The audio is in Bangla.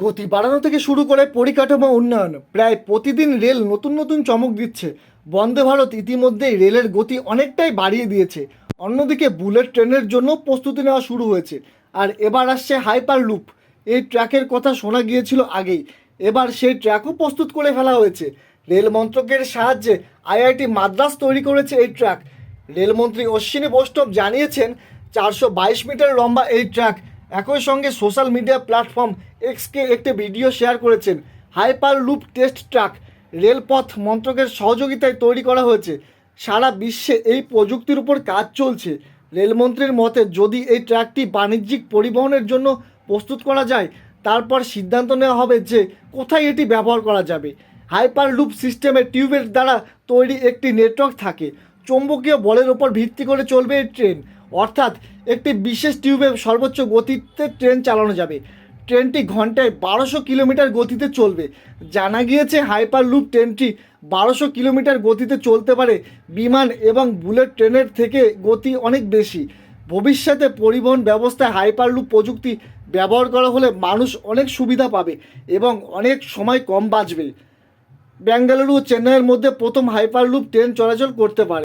গতি বাড়ানো থেকে শুরু করে পরিকাঠামো উন্নয়ন, প্রায় প্রতিদিন রেল নতুন নতুন চমক দিচ্ছে। বন্দে ভারত ইতিমধ্যেই রেলের গতি অনেকটাই বাড়িয়ে দিয়েছে। অন্যদিকে বুলেট ট্রেনের জন্য প্রস্তুতি নেওয়া শুরু হয়েছে। আর এবার আসছে হাইপার লুপ। এই ট্র্যাকের কথা শোনা গিয়েছিল আগেই। এবার সেই ট্র্যাকও প্রস্তুত করে ফেলা হয়েছে। রেল মন্ত্রকের সাহায্যে আইআইটি মাদ্রাস তৈরি করেছে এই ট্র্যাক। রেলমন্ত্রী অশ্বিনী বৈষ্ণব জানিয়েছেন, চারশো বাইশ মিটার লম্বা এই ট্র্যাক একই সঙ্গে সোশ্যাল মিডিয়া প্ল্যাটফর্ম এক্সকে একটি ভিডিও শেয়ার করেছেন। হাইপার লুপ টেস্ট ট্র্যাক রেলপথ মন্ত্রকের সহযোগিতায় তৈরি করা হয়েছে। সারা বিশ্বে এই প্রযুক্তির উপর কাজ চলছে। রেলমন্ত্রীর মতে, যদি এই ট্র্যাকটি বাণিজ্যিক পরিবহনের জন্য প্রস্তুত করা যায়, তারপর সিদ্ধান্ত নেওয়া হবে যে কোথায় এটি ব্যবহার করা যাবে। হাইপার লুপ সিস্টেমে টিউবের দ্বারা তৈরি একটি নেটওয়ার্ক থাকে। চৌম্বকীয় বলের ওপর ভিত্তি করে চলবে এই ট্রেন। অর্থাৎ একটি বিশেষ টিউবে সর্বোচ্চ গতিতে ট্রেন চালানো যাবে। ট্রেনটি ঘন্টায় বারোশো কিলোমিটার গতিতে চলবে। জানা গিয়েছে হাইপার লুপ ট্রেনটি বারোশো কিলোমিটার গতিতে চলতে পারে। বিমান এবং বুলেট ট্রেনের থেকে গতি অনেক বেশি। ভবিষ্যতে পরিবহন ব্যবস্থায় হাইপারলুপ প্রযুক্তি ব্যবহার করা হলে মানুষ অনেক সুবিধা পাবে এবং অনেক সময় কম বাঁচবে। বেঙ্গালুরু ও চেন্নাইয়ের মধ্যে প্রথম হাইপারলুপ ট্রেন চলাচল করতে পারে।